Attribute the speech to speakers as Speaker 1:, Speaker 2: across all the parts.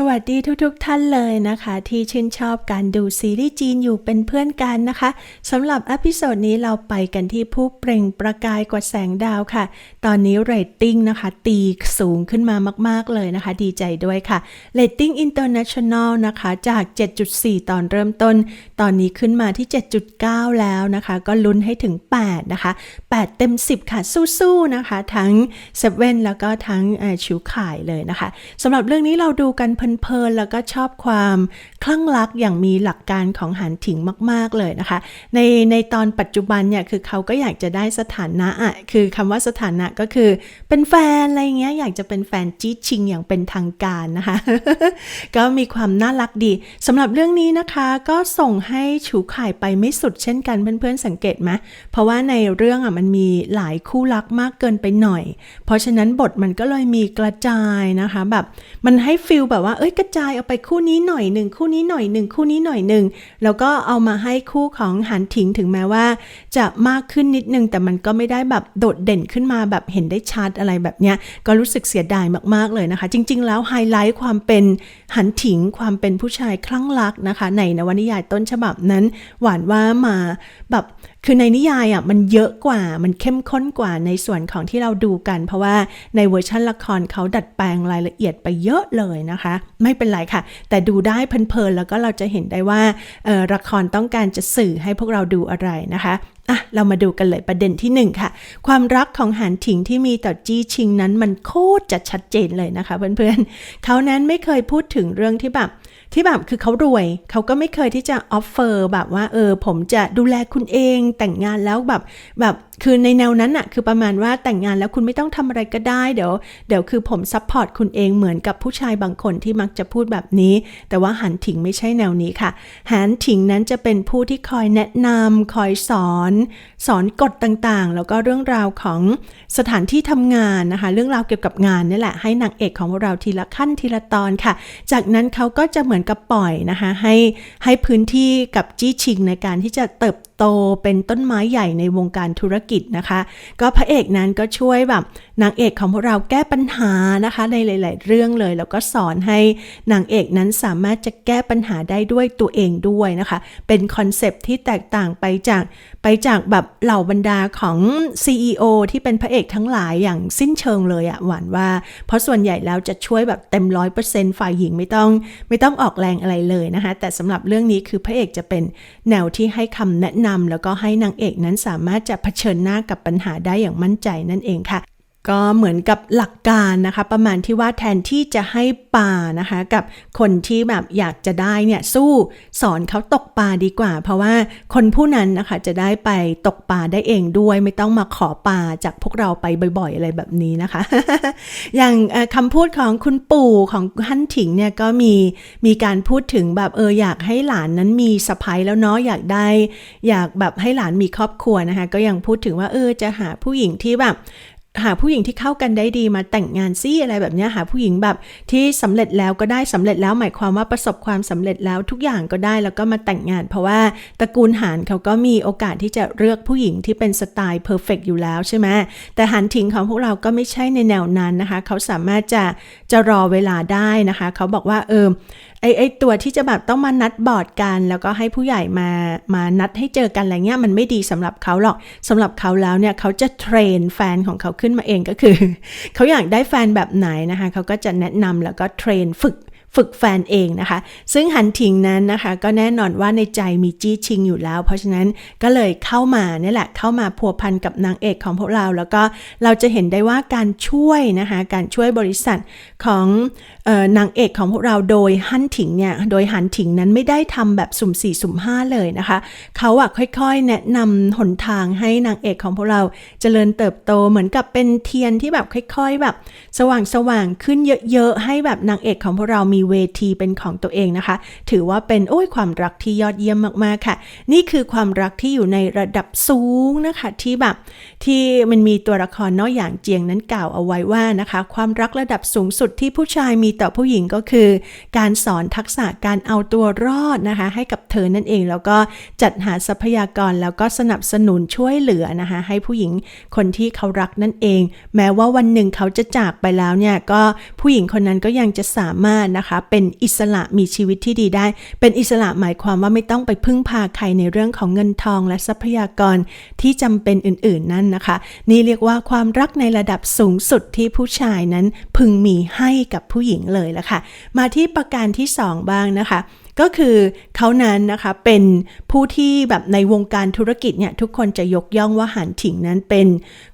Speaker 1: สวัสดีทุกๆทท่านเลยนะคะ ที่ชื่นชอบการดูซีรีส์จีนอยู่เป็นเพื่อนกันนะคะสำหรับอพิโซดนี้เราไปกันที่ผู้เปล่งประกายกว่าแสงดาวค่ะ ตอนนี้เรตติ้งนะคะ ตีสูงขึ้นมามาก ๆ เลยนะคะ ดีใจด้วยค่ะเรตติ้งอินเตอร์เนชั่นแนลนะคะ จาก 7.4 ตอนเริ่มต้น ตอนนี้ขึ้นมาที่ 7.9 แล้วนะคะ ก็ลุ้นให้ถึง 8 นะคะ 8 เต็ม 10 ค่ะ สู้ๆนะคะ ทั้งเซเว่นแล้วก็ทั้งชิวข่ายเลยนะคะสำหรับเรื่องนี้เราดูกันเพลินๆแล้วก็ชอบความคลั่งรักอย่างมีหลักการของหันถิงมาก ๆเลยนะคะ ในในตอนปัจจุบันเนี่ยคือเขาก็อยากจะได้สถานะอะคือคำว่าสถานะก็คือเป็นแฟนอะไรเงี้ยอยากจะเป็นแฟนจี้ชิงอย่างเป็นทางการนะคะ ก็มีความน่ารักดีสำหรับเรื่องนี้นะคะก็ส่งให้ฉูข่ายไปไม่สุดเช่นกันเพื่อนๆสังเกตไหมเพราะว่าในเรื่องอะมันมีหลายคู่รักมากเกินไปหน่อย เพราะฉะนั้นบทมันก็เลยมีกระจายนะคะแบบมันให้ฟิลแบบว่าเอ้ยกระจายเอาไปคู่นี้หน่อยหนึ่งคู่นี้หน่อยหนึ่งคู่นี้หน่อยหนึ่งแล้วก็เอามาให้คู่ของหันถิงถึงแม้ว่า จะมากขึ้นนิดนึงแต่มันก็ไม่ได้แบบโดดเด่นขึ้นมาแบบเห็นได้ชัดอะไรแบบเนี้ยก็รู้สึกเสียดายมากๆเลยนะคะ จริง ๆ แล้วไฮไลท์ความเป็นหันถิงความเป็นผู้ชายคลั่งรักนะคะ ในนวนิยายต้นฉบับนั้นหวานว่ามาแบบคือในนิยายอะมันเยอะกว่ามันเข้มข้นกว่าในส่วนของที่เราดูกัน เพราะว่าในเวอร์ชันละครเขาดัดแปลงรายละเอียดไปเยอะเลยนะคะ ไม่เป็นไรค่ะ แต่ดูได้เพลินๆแล้วก็เราจะเห็นได้ว่าละครต้องการจะสื่อให้พวกเราดูอะไรนะคะอะเรามาดูกันเลยประเด็นที่หนึ่งค่ะ ความรักของหานถิงที่มีต่อจี้ชิงนั้นมันโคตรจะชัดเจนเลยนะคะเพื่อนๆเขานั้นไม่เคยพูดถึงเรื่องที่แบบ ที่แบบคือเขารวยเขาก็ไม่เคยที่จะออฟเฟอร์แบบว่าเออผมจะดูแลคุณเองแต่งงานแล้วแบบแบบคือในแนวนั้นอะคือประมาณว่าแต่งงานแล้วคุณไม่ต้องทำอะไรก็ได้เดี๋ยวเดี๋ยวคือผมซัพพอร์ตคุณเองเหมือนกับผู้ชายบางคนที่มักจะพูดแบบนี้ แต่ว่าหันถิงไม่ใช่แนวนี้ค่ะหันถิงนั้นจะเป็นผู้ที่คอยแนะนำคอยสอน สอนกฎต่างๆ แล้วก็เรื่องราวของสถานที่ทำงานนะคะ เรื่องราวเกี่ยวกับงานนี่แหละให้นางเอกของเราทีละขั้นทีละตอนค่ะ จากนั้นเขาก็จะเหมือนกับปล่อยนะคะให้ให้พื้นที่กับจี้ชิงในการที่จะเติบโตเป็นต้นไม้ใหญ่ในวงการธุรกิจนะคะ ก็พระเอกนั้นก็ช่วยแบบนางเอกของพวกเราแก้ปัญหานะคะในหลาย ๆ เรื่องเลย แล้วก็สอนให้นางเอกนั้นสามารถจะแก้ปัญหาได้ด้วยตัวเองด้วยนะคะ เป็นคอนเซปที่แตกต่างไปจากไปจากแบบเหล่าบรรดาของ CEO ที่เป็นพระเอกทั้งหลายอย่างสิ้นเชิงเลยอะหวานว่า เพราะส่วนใหญ่แล้วจะช่วยแบบเต็มร้อยเปอร์เซ็นต์ฝ่ายหญิงไม่ต้องไม่ต้องออกแรงอะไรเลยนะคะ แต่สำหรับเรื่องนี้คือพระเอกจะเป็นแนวที่ให้คำแนะนำแล้วก็ให้นางเอกนั้นสามารถจะเผชิญหน้ากับปัญหาได้อย่างมั่นใจนั่นเองค่ะ ก็เหมือนกับหลักการนะคะ ประมาณที่ว่าแทนที่จะให้ปลานะคะ กับคนที่แบบอยากจะได้เนี่ยสู้สอนเขาตกปลาดีกว่า เพราะว่าคนผู้นั้นนะคะจะได้ไปตกปลาได้เองด้วย ไม่ต้องมาขอปลาจากพวกเราไปบ่อยๆ อะไรแบบนี้นะคะ อย่างคำพูดของคุณปู่ของฮั่นถิงเนี่ยก็มีมีการพูดถึงแบบเอออยากให้หลานนั้นมีสะพ้ยแล้วเนาะอยากได้ อยากแบบให้หลานมีครอบครัวนะคะ ก็ยังพูดถึงว่าเออจะหาผู้หญิงที่แบบ หาผู้หญิงที่เข้ากันได้ดีมาแต่งงานซี่อะไรแบบนี้หาผู้หญิงแบบที่สำเร็จแล้วก็ได้สำเร็จแล้วหมายความว่าประสบความสำเร็จแล้วทุกอย่างก็ได้แล้วก็มาแต่งงาน เพราะว่าตระกูลหานเขาก็มีโอกาสที่จะเลือกผู้หญิงที่เป็นสไตล์เพอร์เฟกอยู่แล้วใช่ไหมแต่หันถิงของพวกเราก็ไม่ใช่ในแนวนั้นนะคะ เขาสามารถจะจะรอเวลาได้นะคะ เขาบอกว่าเออ ไอไอตัวที่จะแบบต้องมานัดบอร์ดกัน แล้วก็ให้ผู้ใหญ่มามานัดให้เจอกันอะไรเงี้ยมันไม่ดีสำหรับเขาหรอกสำหรับเขาแล้วเนี่ยเขาจะเทรนแฟนของเขาขึ้นมาเองก็คือ เขาอยากได้แฟนแบบไหนนะคะเขาก็จะแนะนำแล้วก็เทรนฝึก ฝึกแฟนเองนะคะ ซึ่งหันถิงนั้นนะคะก็แน่นอนว่าในใจมีจี้ชิงอยู่แล้ว เพราะฉะนั้นก็เลยเข้ามาเนี่ยแหละเข้ามาพัวพันกับนางเอกของพวกเรา แล้วก็เราจะเห็นได้ว่าการช่วยนะคะการช่วยบริษัทของเออนางเอกของพวกเราโดยฮันถิงเนี่ยโดยหันถิงนั้นไม่ได้ทำแบบสุ่มสี่สุ่มห้าเลยนะคะเขาอะค่อยๆ แนะนำหนทางให้นางเอกของพวกเราเจริญเติบโตเหมือนกับเป็นเทียนที่แบบค่อย ๆ แบบสว่างๆขึ้นเยอะๆให้แบบนางเอกของพวกเรามีเวทีเป็นของตัวเองนะคะ ถือว่าเป็นโอ้ยความรักที่ยอดเยี่ยมมากๆค่ะ นี่คือความรักที่อยู่ในระดับสูงนะคะที่แบบที่มันมีตัวละครนอกอย่างเจียงนั้นกล่าวเอาไว้ว่านะคะ ความรักระดับสูงสุดที่ผู้ชายมีต่อผู้หญิงก็คือ การสอนทักษะการเอาตัวรอดนะคะ ให้กับเธอนั่นเองแล้วก็จัดหาทรัพยากรแล้วก็สนับสนุนช่วยเหลือนะคะให้ผู้หญิงคนที่เขารักนั่นเอง แม้ว่าวันหนึ่งเขาจะจากไปแล้วเนี่ยก็ผู้หญิงคนนั้นก็ยังจะสามารถนะคะนะคะ เป็นอิสระมีชีวิตที่ดีได้ เป็นอิสระหมายความว่าไม่ต้องไปพึ่งพาใครในเรื่องของเงินทองและทรัพยากรที่จำเป็นอื่นๆนั่นนะคะ นี่เรียกว่าความรักในระดับสูงสุดที่ผู้ชายนั้นพึงมีให้กับผู้หญิงเลยละค่ะ มาที่ประการที่สองบ้างนะคะ ก็คือเขานั้นนะคะเป็นผู้ที่แบบในวงการธุรกิจเนี่ยทุกคนจะยกย่องว่าหันถิงนั้นเป็น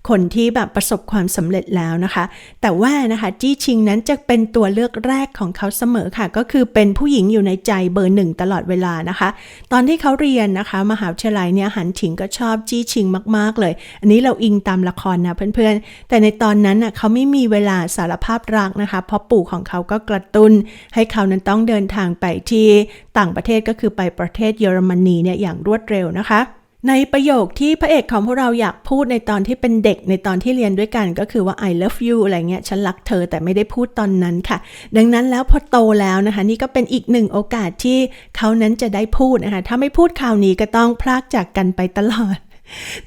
Speaker 1: คนที่แบบประสบความสำเร็จแล้วนะคะ แต่ว่านะคะจี้ชิงนั้นจะเป็นตัวเลือกแรกของเขาเสมอค่ะ ก็คือเป็นผู้หญิงอยู่ในใจเบอร์หนึ่งตลอดเวลานะคะ ตอนที่เขาเรียนนะคะ มหาวิทยาลัยเนี่ยหันถิงก็ชอบจี้ชิงมาก ๆ เลย อันนี้เราอิงตามละครนะเพื่อนๆ แต่ในตอนนั้นน่ะเขาไม่มีเวลาสารภาพรักนะคะ เพราะปู่ของเขาก็กระตุ้นให้เขานั้นต้องเดินทางไปที่ต่างประเทศก็คือไปประเทศเยอรมนีเนี่ยอย่างรวดเร็วนะคะ ในประโยคที่พระเอกของพวกเราอยากพูดในตอนที่เป็นเด็กในตอนที่เรียนด้วยกันก็คือว่า I love you อะไรเงี้ยฉันรักเธอแต่ไม่ได้พูดตอนนั้นค่ะ ดังนั้นแล้วพอโตแล้วนะคะ นี่ก็เป็นอีกหนึ่งโอกาสที่เขานั้นจะได้พูดนะคะ ถ้าไม่พูดคราวนี้ก็ต้องพลากจากกันไปตลอด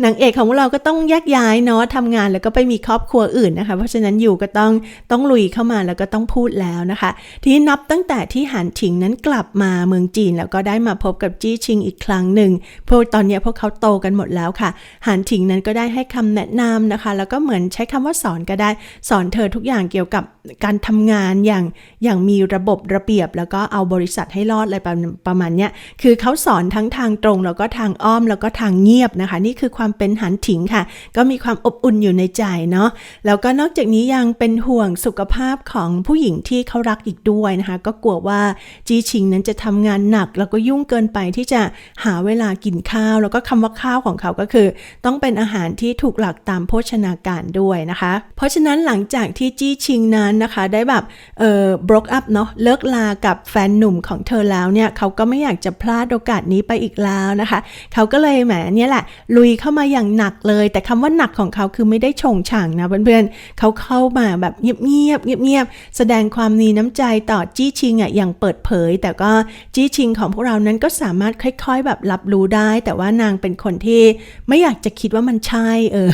Speaker 1: นางเอกของเราก็ต้องแยกย้ายเนาะทำงานแล้วก็ไปมีครอบครัวอื่นนะคะ เพราะฉะนั้นอยู่ก็ต้องต้องลุยเข้ามาแล้วก็ต้องพูดแล้วนะคะ ทีนี้นับตั้งแต่ที่หันถิงนั้นกลับมาเมืองจีน แล้วก็ได้มาพบกับจี้ชิงอีกครั้งหนึ่งเพราะตอนนี้พวกเขาโตกันหมดแล้วค่ะหันถิงนั้นก็ได้ให้คำแนะนำนะคะ แล้วก็เหมือนใช้คำว่าสอนก็ได้สอนเธอทุกอย่างเกี่ยวกับ การทำงานอย่างอย่างมีระบบระเบียบ แล้วก็เอาบริษัทให้รอดอะไรประประมาณเนี้ยคือเขาสอนทั้งทางตรง แล้วก็ทางอ้อมแล้วก็ทางเงียบนะคะ นี่คือความเป็นหันถิงค่ะ ก็มีความอบอุ่นอยู่ในใจเนาะแล้วก็นอกจากนี้ยังเป็นห่วงสุขภาพของผู้หญิงที่เขารักอีกด้วยนะคะ ก็กลัวว่าจีชิงนั้นจะทำงานหนัก แล้วก็ยุ่งเกินไปที่จะหาเวลากินข้าว แล้วก็คำว่าข้าวของเขาก็คือ ต้องเป็นอาหารที่ถูกหลักตามโภชนาการด้วยนะคะ เพราะฉะนั้นหลังจากที่จี้ชิงนั้นนะคะได้แบบเอ่อ broke up เนาะเลิกลากับแฟนหนุ่มของเธอแล้วเนี่ยเขาก็ไม่อยากจะพลาดโอกาสนี้ไปอีกแล้วนะคะเขาก็เลยแหมเนี่ยแหละ ลุยเข้ามาอย่างหนักเลย แต่คำว่าหนักของเขาคือไม่ได้ชงช่างนะเพื่อนๆเขาเข้ามาแบบเงียบๆเงียบๆแสดงความมีน้ำใจต่อจี้ชิงอะอย่างเปิดเผย แต่ก็จี้ชิงของพวกเรานั้นก็สามารถค่อยๆแบบรับรู้ได้ แต่ว่านางเป็นคนที่ไม่อยากจะคิดว่ามันใช่เออ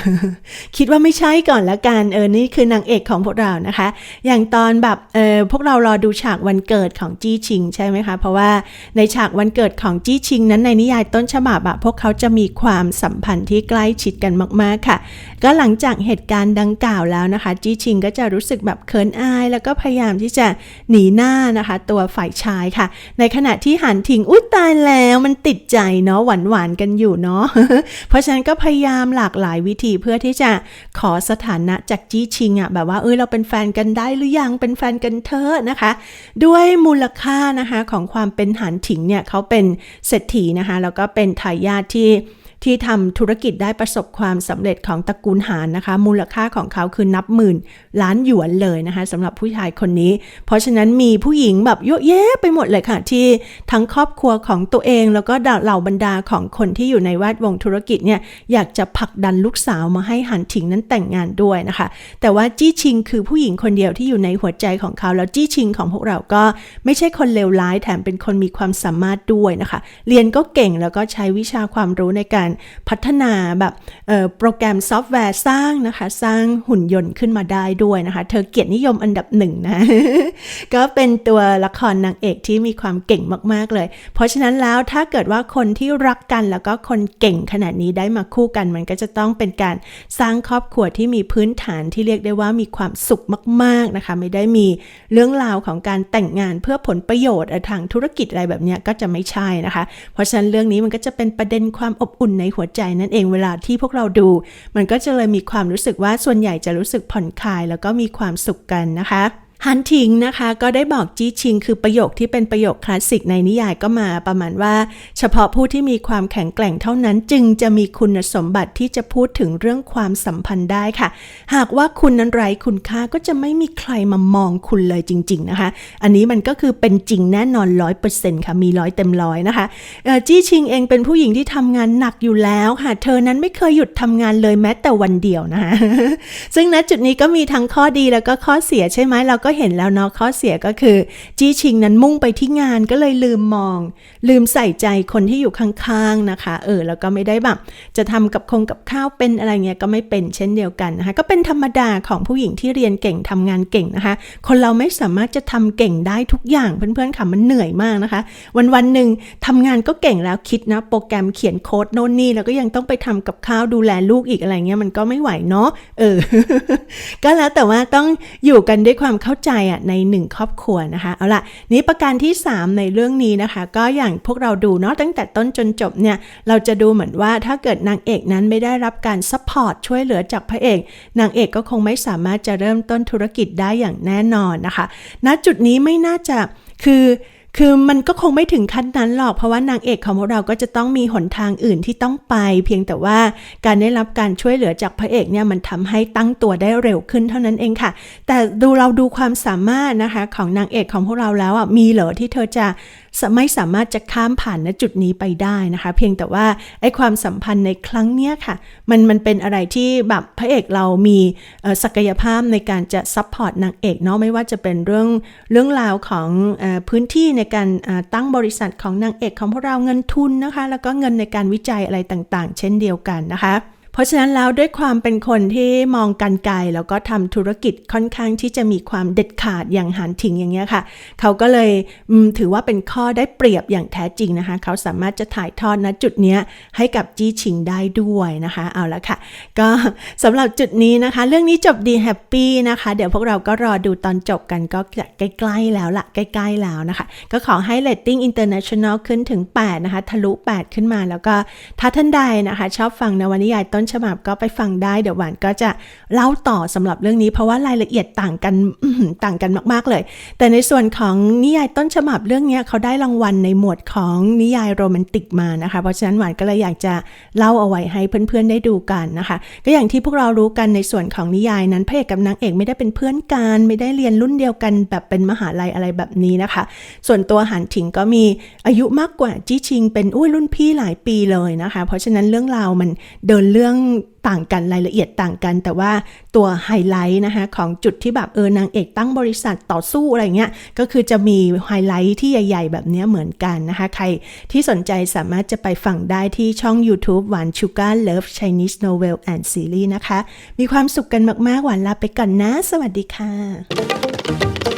Speaker 1: คิดว่าไม่ใช่ก่อนละกันเออนี่คือนางเอกของพวกเรานะคะอย่างตอนแบบเออพวกเรารอดูฉากวันเกิดของจี้ชิงใช่ไหมคะ เพราะว่าในฉากวันเกิดของจี้ชิงนั้นในนิยายต้นฉบับอะพวกเขาจะมีความสัมพันธ์ที่ใกล้ชิดกันมากๆค่ะ ก็หลังจากเหตุการณ์ดังกล่าวแล้วนะคะ จี้ชิงก็จะรู้สึกแบบเขินอาย แล้วก็พยายามที่จะหนีหน้านะคะ ตัวฝ่ายชายค่ะ ในขณะที่หันถิงอุ้ยตายแล้วมันติดใจเนาะหวานหวานกันอยู่เนาะเพราะฉะนั้นก็พยายามหลากหลายวิธีเพื่อที่จะขอสถานะจากจี้ชิงอะแบบว่าเอ้ยเราเป็นแฟนกันได้หรือยังเป็นแฟนกันเถอะนะคะ ด้วยมูลค่านะคะของความเป็นหันถิงเนี่ยเขาเป็นเศรษฐีนะคะแล้วก็เป็นทายาทที่ ที่ทำธุรกิจได้ประสบความสำเร็จของตระกูลหานนะคะ มูลค่าของเขาคือนับหมื่น ล้านหยวนเลยนะคะสำหรับผู้ชายคนนี้ เพราะฉะนั้นมีผู้หญิงแบบเยอะแยะไปหมดเลยค่ะ ที่ทั้งครอบครัวของตัวเอง แล้วก็เหล่าบรรดาของคนที่อยู่ในแวดวงธุรกิจเนี่ยอยากจะผลักดันลูกสาวมาให้หันถิงนั้นแต่งงานด้วยนะคะ แต่ว่าจี้ชิงคือผู้หญิงคนเดียวที่อยู่ในหัวใจของเขาแล้วจี้ชิงของพวกเราก็ไม่ใช่คนเลวร้ายแถมเป็นคนมีความสามารถด้วยนะคะ เรียนก็เก่งแล้วก็ใช้วิชาความรู้ในการพัฒนาแบบโปรแกรมซอฟต์แวร์สร้างนะคะ สร้างหุ่นยนต์ขึ้นมาได้ด้วยนะคะ เธอเกียรตินิยมอันดับหนึ่งนะ ก็เป็นตัวละครนางเอกที่มีความเก่งมากๆเลย เพราะฉะนั้นแล้วถ้าเกิดว่าคนที่รักกันแล้วก็คนเก่งขนาดนี้ได้มาคู่กัน มันก็จะต้องเป็นการสร้างครอบครัวที่มีพื้นฐานที่เรียกได้ว่ามีความสุขมาก ๆนะคะ ไม่ได้มีเรื่องราวของการแต่งงานเพื่อผลประโยชน์ทางธุรกิจอะไรแบบนี้ก็จะไม่ใช่นะคะ เพราะฉะนั้นเรื่องนี้มันก็จะเป็นประเด็นความอบอุ่นในในหัวใจนั่นเองเวลาที่พวกเราดู มันก็จะเลยมีความรู้สึกว่าส่วนใหญ่จะรู้สึกผ่อนคลาย แล้วก็มีความสุขกันนะคะ ฮันทิงนะคะก็ได้บอกจี้ชิง คือประโยคที่เป็นประโยคคลาสสิกในนิยายก็มาประมาณว่า เฉพาะผู้ที่มีความแข็งแกร่งเท่านั้น จึงจะมีคุณสมบัติที่จะพูดถึงเรื่องความสัมพันธ์ได้ค่ะ หากว่าคุณนั้นไร้คุณค่าก็จะไม่มีใครมามองคุณเลยจริง ๆนะคะ อันนี้มันก็คือเป็นจริงแน่นอนร้อยเปอร์เซ็นต์ค่ะมีร้อยเต็มร้อยนะคะจี้ชิงเองเป็นผู้หญิงที่ทำงานหนักอยู่แล้วค่ะ เธอนั้นไม่เคยหยุดทำงานเลยแม้แต่วันเดียวนะคะซึ่งณจุดนี้ก็มีทั้งข้อดีแล้วก็ข้อเสียใช่ไหมเราก็เห็นแล้วเนาะข้อเสียก็คือ จี้ชิงนั้นมุ่งไปที่งานก็เลยลืมมอง ลืมใส่ใจคนที่อยู่ข้างๆนะคะ เออแล้วก็ไม่ได้แบบจะทำกับคงกับข้าวเป็นอะไรเงี้ยก็ไม่เป็นเช่นเดียวกันนะคะ ก็เป็นธรรมดาของผู้หญิงที่เรียนเก่งทำงานเก่งนะคะ คนเราไม่สามารถจะทำเก่งได้ทุกอย่างเพื่อนๆค่ะมันเหนื่อยมากนะคะ วันวันๆหนึ่งทำงานก็เก่งแล้วคิดนะ โปรแกรมเขียนโค้ดโน่นนี่แล้วก็ยังต้องไปทำกับข้าวดูแลลูกอีกอะไรเงี้ยมันก็ไม่ไหวเนาะเออ ก็แล้วแต่ว่าต้องอยู่กันด้วยความเข้าใจอะในหนึ่งครอบครัวนะคะเอาละนี้ประการที่ 3 ในเรื่องนี้นะคะ ก็อย่างพวกเราดูเนาะตั้งแต่ต้นจนจบเนี่ยเราจะดูเหมือนว่าถ้าเกิดนางเอกนั้นไม่ได้รับการซัพพอร์ตช่วยเหลือจากพระเอกนางเอกก็คงไม่สามารถจะเริ่มต้นธุรกิจได้อย่างแน่นอนนะคะณจุดนี้ไม่น่าจะคือ คือมันก็คงไม่ถึงขั้นนั้นหรอก เพราะว่านางเอกของพวกเราก็จะต้องมีหนทางอื่นที่ต้องไป เพียงแต่ว่าการได้รับการช่วยเหลือจากพระเอกเนี่ยมันทำให้ตั้งตัวได้เร็วขึ้นเท่านั้นเองค่ะ แต่ดูเราดูความสามารถนะคะของนางเอกของพวกเราแล้วอะมีเหรอที่เธอจะไม่สามารถจะข้ามผ่านณจุดนี้ไปได้นะคะ เพียงแต่ว่าไอ้ความสัมพันธ์ในครั้งเนี้ยค่ะ มันมันเป็นอะไรที่แบบพระเอกเรามีศักยภาพในการจะซัพพอร์ตนางเอกเนาะไม่ว่าจะเป็นเรื่องเรื่องราวของอพื้นที่ในการตั้งบริษัทของนางเอกของพวกเราเงินทุนนะคะ แล้วก็เงินในการวิจัยอะไรต่างๆ เช่นเดียวกันนะคะ เพราะฉะนั้นแล้วด้วยความเป็นคนที่มองกันไกลแล้วก็ทำธุรกิจค่อนข้างที่จะมีความเด็ดขาดอย่างหันถิงอย่างเงี้ยค่ะ เขาก็เลยถือว่าเป็นข้อได้เปรียบอย่างแท้จริงนะคะ เขาสามารถจะถ่ายทอดณจุดเนี้ยให้กับจี้ชิงได้ด้วยนะคะ เอาละค่ะ ก็สำหรับจุดนี้นะคะ เรื่องนี้จบดีแฮปปี้นะคะ เดี๋ยวพวกเราก็รอดูตอนจบกันก็จะใกล้ๆแล้วละใกล้ๆแล้วนะคะ ก็ขอให้ rating international ขึ้นถึง 8 นะคะ ทะลุ 8 ขึ้นมาแล้วก็ถ้าท่านใดนะคะ ชอบฟังนวนิยายต้นฉบับก็ไปฟังได้เดี๋ยวหวานก็จะเล่าต่อสำหรับเรื่องนี้ เพราะว่ารายละเอียดต่างกันต่างกันมากๆเลย แต่ในส่วนของนิยายต้นฉบับเรื่องนี้เขาได้รางวัลในหมวดของนิยายโรแมนติกมานะคะ เพราะฉะนั้นหวานก็เลยอยากจะเล่าเอาไว้ให้เพื่อนๆได้ดูกันนะคะ ก็อย่างที่พวกเรารู้กันในส่วนของนิยายนั้นพระเอกกับนางเอกไม่ได้เป็นเพื่อนกันไม่ได้เรียนรุ่นเดียวกันแบบเป็นมหาลัยอะไรแบบนี้นะคะ ส่วนตัวหันถิงก็มีอายุมากกว่าจี้ชิง เป็นอุ้ยรุ่นพี่หลายปีเลยนะคะ เพราะฉะนั้นเรื่องราวมันเดินเรื่องต่างกันรายละเอียดต่างกัน แต่ว่าตัวไฮไลท์นะคะของจุดที่แบบเออนางเอกตั้งบริษัทต่อสู้อะไรเงี้ยก็คือจะมีไฮไลท์ที่ใหญ่ ๆ แบบนี้เหมือนกันนะคะ ใครที่สนใจสามารถจะไปฟังได้ที่ช่อง YouTube หวานชูการเลิฟ Chinese Novel and Series นะคะ มีความสุขกันมากๆ หวานลาไปก่อนนะ สวัสดีค่ะ